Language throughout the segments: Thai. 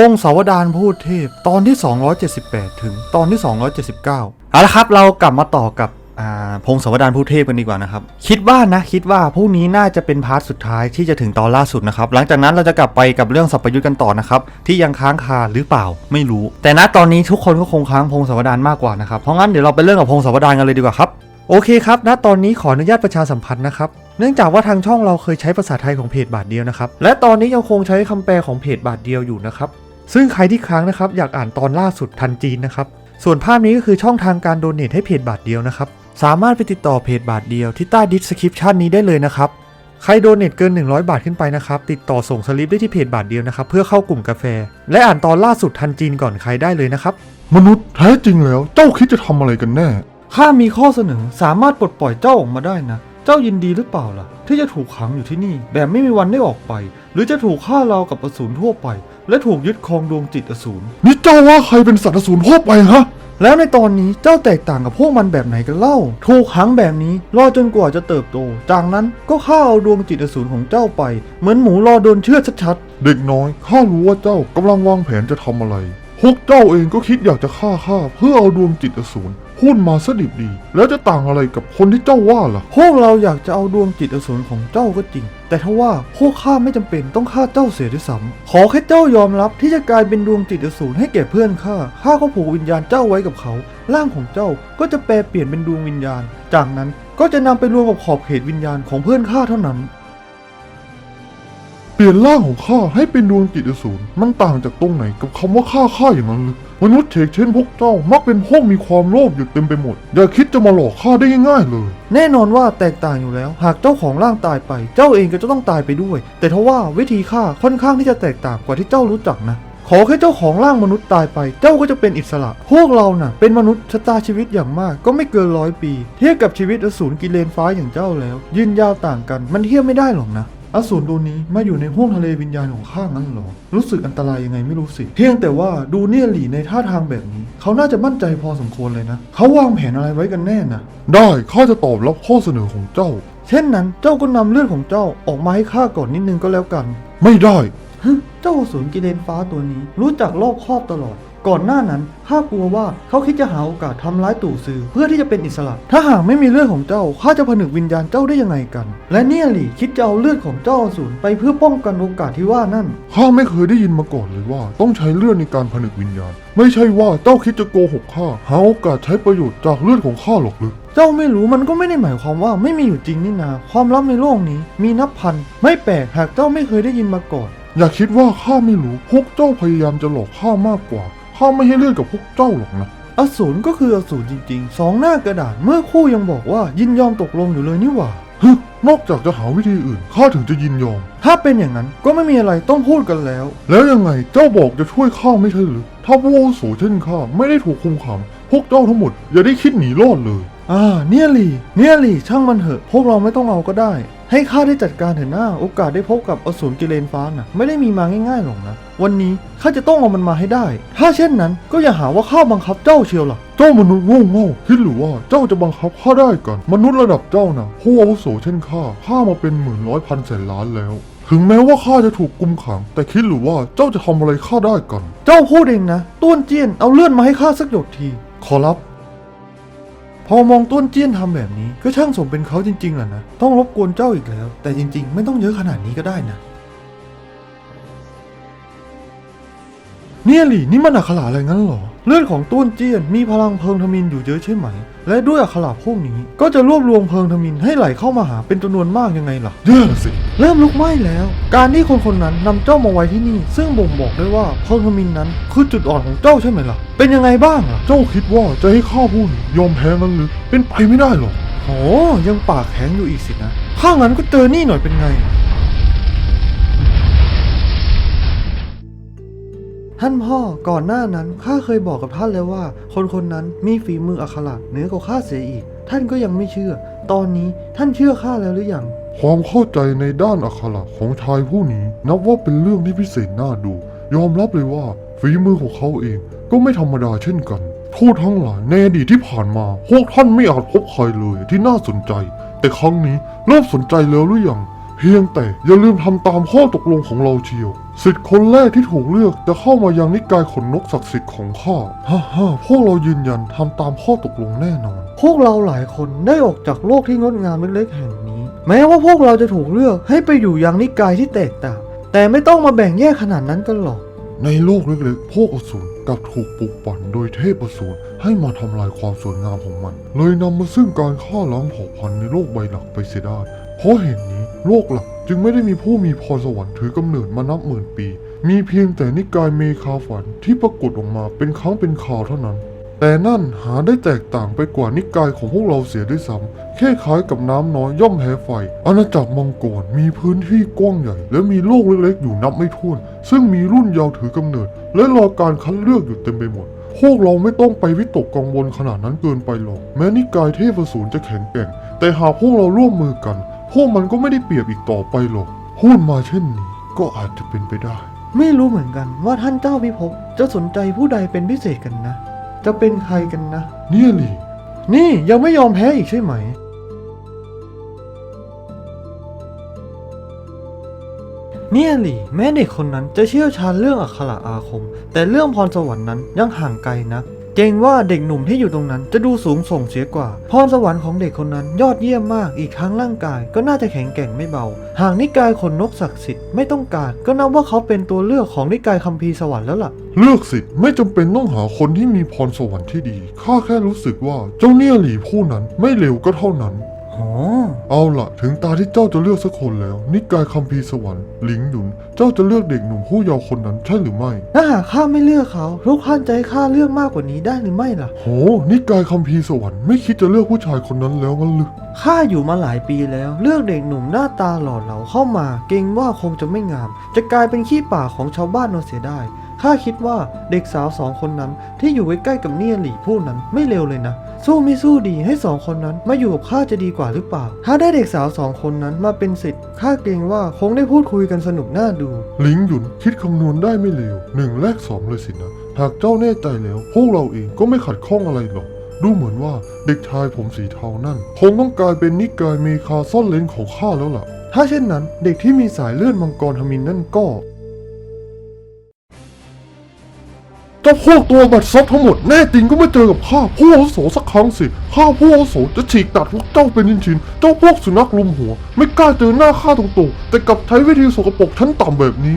พงศาวดารพูดเทพ ตอนที่ 278 ถึงตอนที่ 279เอาละครับ เรากลับมาต่อกับพงศาวดารพูดเทพกันดีกว่านะครับ คิดว่านะ คิดว่าพรุ่งนี้น่าจะเป็นพาร์ทสุดท้ายที่จะถึงตอนล่าสุดนะครับ หลังจากนั้นเราจะกลับไปกับเรื่องสัพพยุทธ์กันต่อนะครับ ที่ยังค้างคาหรือเปล่าไม่รู้ แต่ณตอนนี้ทุกคนก็คงค้างพงศาวดารมากกว่านะครับเพราะงั้นเดี๋ยวเราไปเรื่องกับพงศาวดารกันเลยดีกว่าครับโอเคครับณตอนนี้ขออนุญาตประชาสัมพันธ์นะครับเนื่องจากว่าทางช่องเราเคยใช้ภาษาไทยของเพจบาทเดียวนะครับ และตอนนี้ยังคงใช้คำแปลของเพจบาทเดียวอยู่นะครับ ซึ่งใครที่ค้างนะครับอยากอ่านตอนล่าสุดทันจีนนะครับ ส่วนภาพนี้ก็คือช่องทางการโดเนทให้เพจบาทเดียวนะครับ สามารถไปติดต่อเพจบาทเดียวที่ใต้ดิสคริปชันนี้ได้เลยนะครับ ใครโดเนทเกิน 100 บาทขึ้นไปนะครับ ติดต่อส่งสลิปได้ที่เพจบาทเดียวนะครับเพื่อเข้ากลุ่มกาแฟ และอ่านตอนล่าสุดทันจีนก่อนใครได้เลยนะครับ มนุษย์แท้จริงแล้วเจ้าคิดจะทำอะไรกันแน่ ข้ามีข้อเสนอสามารถปลดปล่อยเจ้าออกมาได้นะ เจ้ายินดีหรือเปล่าล่ะ ที่จะถูกขังอยู่ที่นี่แบบไม่มีวันได้ออกไป หรือจะถูกฆ่าเรากับอสูรทั่วไป และถูกยึดครองดวงจิตอสูรนี่เจ้าว่าใครเป็นสัตว์อสูรทั่วไปฮะ แล้วในตอนนี้เจ้าแตกต่างกับพวกมันแบบไหนกันเล่า ถูกขังแบบนี้รอจนกว่าจะเติบโต จากนั้นก็ฆ่าเอาดวงจิตอสูรของเจ้าไป เหมือนหมูรอโดนเชือดชัดเด็กน้อยข้ารู้ว่าเจ้ากำลังวางแผนจะทำอะไร พวกเจ้าเองก็คิดอยากจะฆ่าข้าเพื่อเอาดวงจิตอสูร พูดมาสดิบดี แล้วจะต่างอะไรกับคนที่เจ้าว่าล่ะๆพวกเราอยากจะเอาดวงจิตอสูรของเจ้าก็จริง แต่ทว่าพวกข้าไม่จำเป็นต้องฆ่าเจ้าเสียด้วยซ้ำขอแค่เจ้ายอมรับที่จะกลายเป็นดวงจิตอสูรให้แก่เพื่อนข้าข้าก็ผูกวิญญาณเจ้าไว้กับเขา ร่างของเจ้าก็จะแปลเปลี่ยนเป็นดวงวิญญาณ จากนั้นก็จะนำไปรวมกับขอบเขตวิญญาณของเพื่อนข้าเท่านั้นเปลี่ยนร่างของข้าให้เป็นดวงจิตอสูรมันต่างจากตรงไหนกับคำว่าฆ่าข้าอย่างนั้นหรือ มนุษย์เฉกเช่นพวกเจ้ามักเป็นพวกมีความโลภอยู่เต็มไปหมด อย่าคิดจะมาหลอกข้าได้ง่ายๆเลย แน่นอนว่าแตกต่างอยู่แล้ว หากเจ้าของร่างตายไป เจ้าเองก็จะต้องตายไปด้วย แต่ทว่าวิธีฆ่าค่อนข้างที่จะแตกต่างกว่าที่เจ้ารู้จักนะขอแค่เจ้าของร่างมนุษย์ตายไป เจ้าก็จะเป็นอิสระ พวกเราน่ะ เป็นมนุษย์ชะตาชีวิตอย่างมากก็ไม่เกินร้อยปี เทียบกับชีวิตอสูรกิเลนฟ้าอย่างเจ้าแล้ว ยืนยาวต่างกัน มันเทียบไม่ได้หรอกนะ อสูรตัวนี้มาอยู่ในห้วงทะเลวิญญาณของข้างั้นเหรอ รู้สึกอันตรายยังไงไม่รู้สิ เพียงแต่ว่าดูเนี่ยหลี่ในท่าทางแบบนี้ เขาน่าจะมั่นใจพอสมควรเลยนะ เขาวางแผนอะไรไว้กันแน่นะ ได้ข้าจะตอบรับข้อเสนอของเจ้า เช่นนั้นเจ้าก็นำเลือดของเจ้าออกมาให้ข้าก่อนนิดนึงก็แล้วกัน ไม่ได้ฮึเจ้าอสูรกิเลนฟ้าตัวนี้ รู้จักรอบคอบตลอด ก่อนหน้านั้นข้ากลัวว่าเขาคิดจะหาโอกาสทำร้ายตู่ซือเพื่อที่จะเป็นอิสระ ถ้าหากไม่มีเลือดของเจ้าข้าจะผนึกวิญญาณเจ้าได้ยังไงกัน และเนี่ยหลี่คิดจะเอาเลือดของเจ้าอสูรไปเพื่อป้องกันโอกาสที่ว่านั่น ข้าไม่เคยได้ยินมาก่อนเลยว่า ต้องใช้เลือดในการผนึกวิญญาณ ไม่ใช่ว่าเจ้าคิดจะโกหกข้าหาโอกาสใช้ประโยชน์จากเลือดของข้าหรอกหรือเจ้าไม่รู้มันก็ไม่ได้หมายความว่าไม่มีอยู่จริงนี่นาความลับในโลกนี้ มีนับพัน ไม่แปลกหากเจ้าไม่เคยได้ยินมาก่อน อย่าคิดว่าข้าไม่รู้พวกเจ้าพยายามจะหลอกข้ามากกว่า ข้าไม่ให้เลือดกับพวกเจ้าหรอกนะอสูรก็คืออสูรจริงๆ สองหน้ากระดาษเมื่อคู่ยังบอกว่ายินยอมตกลงอยู่เลยนี่หว่าฮึนอกจากจะหาวิธีอื่นข้าถึงจะยินยอม ถ้าเป็นอย่างนั้นก็ไม่มีอะไรต้องพูดกันแล้ว แล้วยังไงเจ้าบอกจะช่วยข้าไม่ใช่หรือถ้าพวกอาวุโสเช่นข้าไม่ได้ถูกคุมขังพวกเจ้าทั้งหมดอย่าได้คิดหนีรอดเลย อ่า เนี่ยหลี่เนี่ยหลี่ช่างมันเถอะ พวกเราไม่ต้องเอาก็ได้ ให้ข้าได้จัดการเถอะหน้า โอกาสได้พบกับอสูรกิเลนฟ้าน่ะ ไม่ได้มีมาง่ายๆหรอกนะ วันนี้ข้าจะต้องเอามันมาให้ได้ ถ้าเช่นนั้นก็อย่าหาว่าข้าบังคับเจ้าเชียวล่ะ เจ้ามนุษย์โง่โง่ๆคิดหรือว่าเจ้าจะบังคับข้าได้กัน มนุษย์ระดับเจ้านะผู้อาวุโสเช่นข้าข้ามาเป็นหมื่นร้อยพันแสนล้านแล้ว ถึงแม้ว่าข้าจะถูกกุมขัง แต่คิดหรือว่าเจ้าจะทำอะไรข้าได้กัน เจ้าพูดเองนะต้วนเจี้ยนเอาเลื่อนมาให้ข้าสักหยดที ขอรับ พอมองต้นเจี้ยนทำแบบนี้ ก็ช่างสมเป็นเขาจริงๆแหละนะ ต้องรบกวนเจ้าอีกแล้ว แต่จริง ๆ ไม่ต้องเยอะขนาดนี้ก็ได้นะเนี่ยหลี่นี่มันอักขระอะไรงั้นหรอ เลือดของต้วนเจี้ยนมีพลังเพลิงทมินอยู่เยอะใช่ไหม และด้วยอักขระพวกนี้ ก็จะรวบรวมเพลิงทมินให้ไหลเข้ามาหาเป็นจำนวนมากยังไงล่ะแย่ละสิ เริ่มลุกไหม้แล้ว การที่คนคนนั้นนำเจ้ามาไว้ที่นี่ ซึ่งบ่งบอกได้ว่าเพลิงทมินนั้น คือจุดอ่อนของเจ้าใช่ไหมล่ะ เป็นยังไงบ้างล่ะ เจ้าคิดว่าจะให้ข้าผู้นี้ยอมแพ้งั้นหรือเป็นไปไม่ได้หรอกโอ้ยังปากแข็งอยู่อีกสินะถ้างั้นก็เจอนี่หน่อยเป็นไง ท่านพ่อก่อนหน้านั้นข้าเคยบอกกับท่านแล้วว่า คนคนนั้นมีฝีมืออักขระเหนือกว่าข้าเสียอีก ท่านก็ยังไม่เชื่อ ตอนนี้ท่านเชื่อข้าแล้วหรือยังความเข้าใจในด้านอักขระของชายผู้นี้ นับว่าเป็นเรื่องที่พิเศษน่าดู ยอมรับเลยว่าฝีมือของเขาเองก็ไม่ธรรมดาเช่นกันทูตทั้งหลายในอดีตที่ผ่านมา พวกท่านไม่อาจพบใครเลยที่น่าสนใจ แต่ครั้งนี้เริ่มสนใจแล้วหรือยังเพียงแต่อย่าลืมทำตามข้อตกลงของเราเชียว สิทธิ์คนแรกที่ถูกเลือกจะเข้ามายังนิกายขนนกศักดิ์สิทธิ์ของข้าฮ่าฮ่าพวกเรายืนยันทำตามข้อตกลงแน่นอน พวกเราหลายคนได้ออกจากโลกที่งดงามเล็กๆแห่งนี้ แม้ว่าพวกเราจะถูกเลือกให้ไปอยู่ยังนิกายที่แตกต่าง แต่ไม่ต้องมาแบ่งแยกขนาดนั้นกันหรอก ในโลกเล็กๆ พวกอสูรกลับถูกปลุกปั่นโดยเทพอสูรให้มาทำลายความสวยงามของมัน เลยนำมาซึ่งการฆ่าล้างเผ่าพันธุ์ในโลกใบหลักไปเสียได้เพราะเหตุนี้โลกหลัก จึงไม่ได้มีผู้มีพรสวรรค์ถือกำเนิดมานับหมื่นปี มีเพียงแต่นิกายเมคาฝันที่ปรากฏออกมาเป็นครั้งเป็นคราวเท่านั้น แต่นั่นหาได้แตกต่างไปกว่านิกายของพวกเราเสียด้วยซ้ำแค่คล้ายกับน้ำน้อยย่อมแพ้ไฟ อาณาจักรมังกรมีพื้นที่กว้างใหญ่ และมีโลกเล็กๆอยู่นับไม่ถ้วน ซึ่งมีรุ่นยาวถือกำเนิด และรอการคัดเลือกอยู่เต็มไปหมดพวกเราไม่ต้องไปวิตกกังวลขนาดนั้นเกินไปหรอก แม้นิกายเทพสูรจะแข็งแกร่ง แต่หากพวกเราร่วมมือกัน พวกมันก็ไม่ได้เปรียบอีกต่อไปหรอกพูดมาเช่นนี้ก็อาจจะเป็นไปได้ ไม่รู้เหมือนกันว่าท่านเจ้าพิภพจะสนใจผู้ใดเป็นพิเศษกันนะ จะเป็นใครกันนะ เนี่ยหลีนี่ยังไม่ยอมแพ้อีกใช่ไหม เนี่ยหลี่แม้เด็กคนนั้นจะเชี่ยวชาญเรื่องอักขระอาคม แต่เรื่องพรสวรรค์นั้นยังห่างไกลนัก เกรงว่าเด็กหนุ่มที่อยู่ตรงนั้นจะดูสูงส่งเสียกว่า พรสวรรค์ของเด็กคนนั้นยอดเยี่ยมมากอีกทั้งร่างกายก็น่าจะแข็งแกร่งไม่เบา หากนิกายขนนกศักดิ์สิทธิ์ไม่ต้องการ ก็นับว่าเขาเป็นตัวเลือกของนิกายคัมภีร์สวรรค์แล้วล่ะ เลือกสิทธิ์ไม่จำเป็นต้องหาคนที่มีพรสวรรค์ที่ดี ข้าแค่รู้สึกว่าเจ้าเนี่ยหลีผู้นั้นไม่เร็วก็เท่านั้น เอาละถึงตาที่เจ้าจะเลือกสักคนแล้ว นิกายคัมภีร์สวรรค์หลิงหยุน เจ้าจะเลือกเด็กหนุ่มผู้เยาว์คนนั้นใช่หรือไม่ ถ้าหากข้าไม่เลือกเขาทุกท่านจะให้ข้าเลือกมากกว่านี้ได้หรือไม่ล่ะ โห นิกายคัมภีร์สวรรค์ไม่คิดจะเลือกผู้ชายคนนั้นแล้วงั้นหรือข้าอยู่มาหลายปีแล้ว เลือกเด็กหนุ่มหน้าตาหล่อเหลาเข้ามา เกรงว่าคงจะไม่งาม จะกลายเป็นขี้ป่าของชาวบ้านเอาเสียได้ ข้าคิดว่าเด็กสาวสองคนนั้นที่อยู่ใกล้ๆกับเนียหลี่ผู้นั้นไม่เลวเลยนะ สู้ไม่สู้ดีให้สองคนนั้นมาอยู่กับข้าจะดีกว่าหรือเปล่า ถ้าได้เด็กสาวสองคนนั้นมาเป็นสิทธิ์ข้าเกรงว่าคงได้พูดคุยกันสนุกน่าดูหลิงหยุนคิดคำนวณได้ไม่เลวหนึ่งแลกสองเลยสินะ หากเจ้าแน่ใจแล้ว พวกเราเองก็ไม่ขัดข้องอะไรหรอกดูเหมือนว่าเด็กชายผมสีเทานั่น คงต้องกลายเป็นนิกายเมคาซ่อนเลนของข้าแล้วล่ะ ถ้าเช่นนั้นเด็กที่มีสายเลือดมังกรทมินนั่นก็ เจ้าพวกตัวบัดซบทั้งหมดแน่จริงก็มาเจอกับข้าผู้อาวุโสสักครั้งสิข้าผู้อาวุโสจะฉีกตัดพวกเจ้าเป็นชิ้นๆเจ้าพวกสุนัขลุมหัว ไม่กล้าเจอหน้าข้าตรงๆแต่กลับใช้วิธีสกปรกชั้นต่ำแบบนี้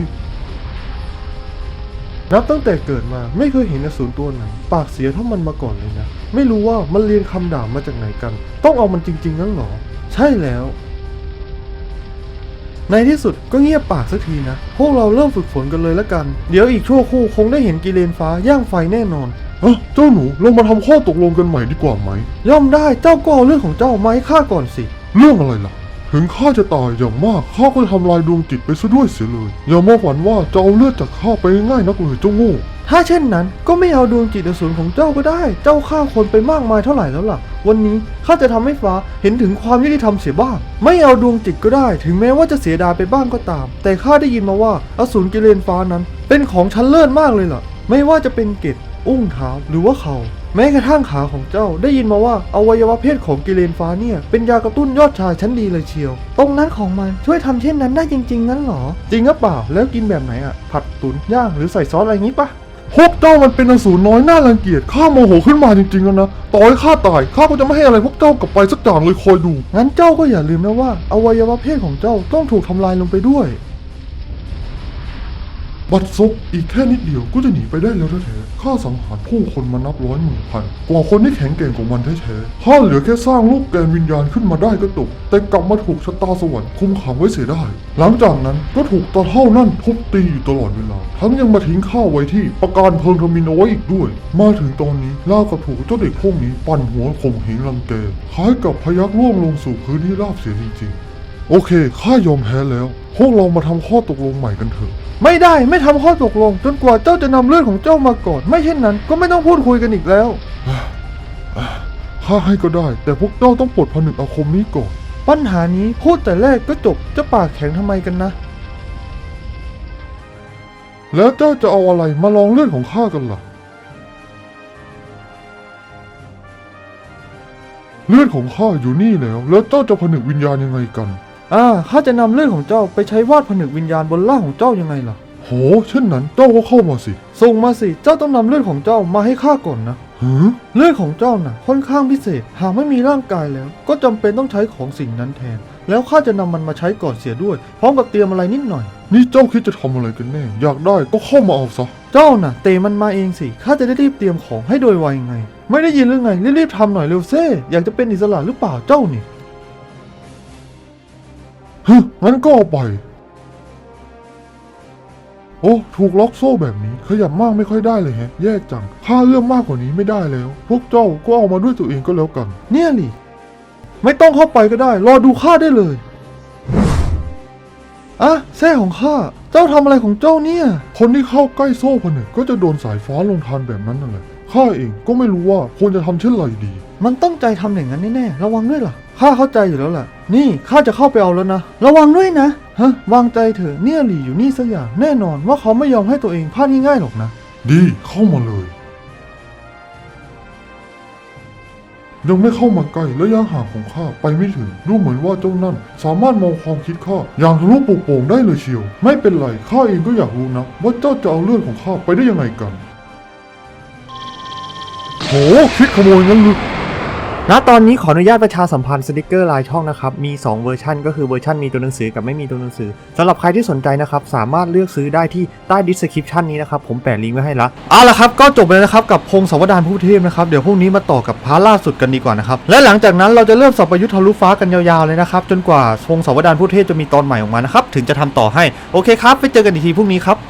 นับตั้งแต่เกิดมาไม่เคยเห็นอสูรตัวไหนปากเสียเท่ามันมาก่อนเลยนะ ไม่รู้ว่ามันเรียนคำด่ามาจากไหนกัน ต้องเอามันจริงๆงั้นเหรอ ใช่แล้ว ในที่สุดก็เงียบปากสักทีนะ พวกเราเริ่มฝึกฝนกันเลยละกัน เดี๋ยวอีกชั่วครู่คงได้เห็นกิเลนฟ้าย่างไฟแน่นอนเอ้าเจ้าหนูลงมาทำข้อตกลงกันใหม่ดีกว่าไหม ย่อมได้เจ้าก็เอาเรื่องของเจ้ามาให้ข้าก่อนสิ เรื่องอะไรล่ะ ถึงข้าจะตายอย่างมากข้าก็จะทำลายดวงจิตไปซะด้วยเสียเลย อย่ามาฝันว่าจะเอาเลือดจากข้าไปง่ายนักเลยเจ้าโง่ถ้าเช่นนั้นก็ไม่เอาดวงจิตอสูรของเจ้าก็ได้ เจ้าฆ่าคนไปมากมายเท่าไหร่แล้วล่ะ วันนี้ข้าจะทำให้ฟ้าเห็นถึงความยุติธรรมเสียบ้าง ไม่เอาดวงจิตก็ได้ ถึงแม้ว่าจะเสียดายไปบ้างก็ตาม แต่ข้าได้ยินมาว่าอสูรกิเลนฟ้านั้น เป็นของชั้นเลิศมากเลยล่ะ ไม่ว่าจะเป็นเกตอุ้งเท้าหรือว่าเขา แม้กระทั่งขาของเจ้าได้ยินมาว่าอวัยวะเพศของกิเลนฟ้าเนี่ย เป็นยากระตุ้นยอดชายชั้นดีเลยเชียว ตรงนั้นของมันช่วยทำเช่นนั้นได้จริง ๆ งั้นเหรอ จริงหรือเปล่าแล้วกินแบบไหนอะ ผัดตุ๋นย่างหรือใส่ซอสอะไรงี้ปะพวกเจ้ามันเป็นอสูรน้อยน่ารังเกียจข้าโมโหขึ้นมาจริงๆแล้วนะต่อให้ข้าตายข้าก็จะไม่ให้อะไรพวกเจ้ากลับไปสักอย่างเลยคอยดูงั้นเจ้าก็อย่าลืมนะว่า อวัยวะเพศของเจ้าต้องถูกทำลายลงไปด้วย บัดซบอีกแค่นิดเดียวก็จะหนีไปได้แล้วแท้ๆข้าสังหารผู้คนมานับร้อยหมื่นพันกว่าคนที่แข็งแกร่งกว่ามันแท้ๆข้าเหลือแค่สร้างลูกแกนวิญญาณขึ้นมาได้ก็ตก แต่กลับมาถูกชะตาสวรรค์คุมขังไว้เสียได้ หลังจากนั้นก็ถูกตาเท่านั่นทุบตีอยู่ตลอดเวลา ทั้งยังมาทิ้งข้าไว้ที่ประการเพลิงทมินเอาไว้อีกด้วย มาถึงตอนนี้ล่ากับถูกเจ้าเด็กพวกนี้ปั่นหัวข่มเหงรังแกคล้ายกับพยักล่วงลงสู่พื้นที่ราบเสียจริงๆ โอเคข้ายอมแพ้แล้ว พวกเรามาทำข้อตกลงใหม่กันเถอะ ไม่ได้ไม่ทำข้อตกลง จนกว่าเจ้าจะนำเลือดของเจ้ามาก่อนไม่เช่นนั้น ก็ไม่ต้องพูดคุยกันอีกแล้วข้าให้ก็ได้ แต่พวกเจ้าต้องปลดผนึกอาคมนี้ก่อนปัญหานี้พูดแต่แรกก็จบจะปากแข็งทำไมกันนะ แล้วเจ้าจะเอาอะไรมาลองเลือดของข้ากันล่ะ เลือดของข้าอยู่นี่แล้ว แล้วเจ้าจะผนึกวิญญาณยังไงกัน อ่าข้าจะนำเลือดของเจ้าไปใช้วาดผนึกวิญญาณบนร่างของเจ้ายังไงล่ะโหโห เช่นนั้นเจ้าก็เข้ามาสิส่งมาสิ เจ้าต้องนำเลือดของเจ้ามาให้ข้าก่อนนะ หือเลือดของเจ้าน่ะค่อนข้างพิเศษ หากไม่มีร่างกายแล้ว ก็จำเป็นต้องใช้ของสิ่งนั้นแทน แล้วข้าจะนำมันมาใช้ก่อนเสียด้วย พร้อมกับเตรียมอะไรนิดหน่อย นี่เจ้าคิดจะทำอะไรกันแน่ อยากได้ก็เข้ามาเอาซะ เจ้าน่ะเตะมันมาเองสิ ข้าจะได้รีบเตรียมของให้โดยไวไง ไม่ได้ยินหรือไง รีบๆทำหน่อยเร็วเซ่อยากจะเป็นอิสระหรือเปล่าเจ้านี่ ฮึงั้นก็เอาไปโอ้ถูกล็อกโซ่แบบนี้ ขยับมากไม่ค่อยได้เลยแฮะ แยกจังค่าเอื้อมมากกว่านี้ไม่ได้แล้ว พวกเจ้าก็เอามาด้วยตัวเองก็แล้วกัน เนี่ยลิไม่ต้องเข้าไปก็ได้ รอดูข้าได้เลยอะแซ่ของข้า เจ้าทำอะไรของเจ้าเนี่ย คนที่เข้าใกล้โซ่ผนึกก็จะโดนสายฟ้าลงทานแบบนั้นนั่นแหละ ข้าเองก็ไม่รู้ว่าควรจะทำเช่นไรดี มันต้องใจทำอย่างนั้นแน่ๆ ระวังด้วยล่ะ ข้าเข้าใจอยู่แล้วล่ะ นี่ข้าจะเข้าไปเอาแล้วนะ ระวังด้วยนะ ฮะ วางใจเถอะ เนี่ยหลี่อยู่นี่สักอย่าง แน่นอนว่าเขาไม่ยอมให้ตัวเองพลาดง่ายๆหรอกนะ ดีเข้ามาเลย ยังไม่เข้ามาใกล้ระยะห่างของข้าไปไม่ถึง ดูเหมือนว่าเจ้านั่น สามารถมองความคิดข้าอย่างทะลุปโป่งได้เลยเชียว ไม่เป็นไรข้าเองก็อยากรู้นะว่าเจ้าจะเอาเลือดของข้าไปได้ยังไงกันโหคิดขโมยงั้นหรือ ณตอนนี้ขออนุญาตประชาสัมพันธ์สติกเกอร์ลายช่องนะครับ มี 2 เวอร์ชันก็คือเวอร์ชันมีตัวหนังสือกับไม่มีตัวหนังสือสำหรับใครที่สนใจนะครับ สามารถเลือกซื้อได้ที่ใต้ดิสคริปชันนี้นะครับ ผมแปะลิงก์ไว้ให้ละเอาละครับก็จบไปแล้วนะครับ กับพงศวดารผู้เทพนะครับ เดี๋ยวพรุ่งนี้มาต่อกับพาร์ทล่าสุดกันดีกว่านะครับ และหลังจากนั้นเราจะเริ่มสัประยุทธ์ทะลุฟ้ากันยาวๆเลยนะครับจนกว่าพงศวดารผู้เทพจะมีตอนใหม่ออกมานะครับถึงจะทำต่อให้โอเคครับไปเจอกันอีกทีพรุ่งนี้ครับ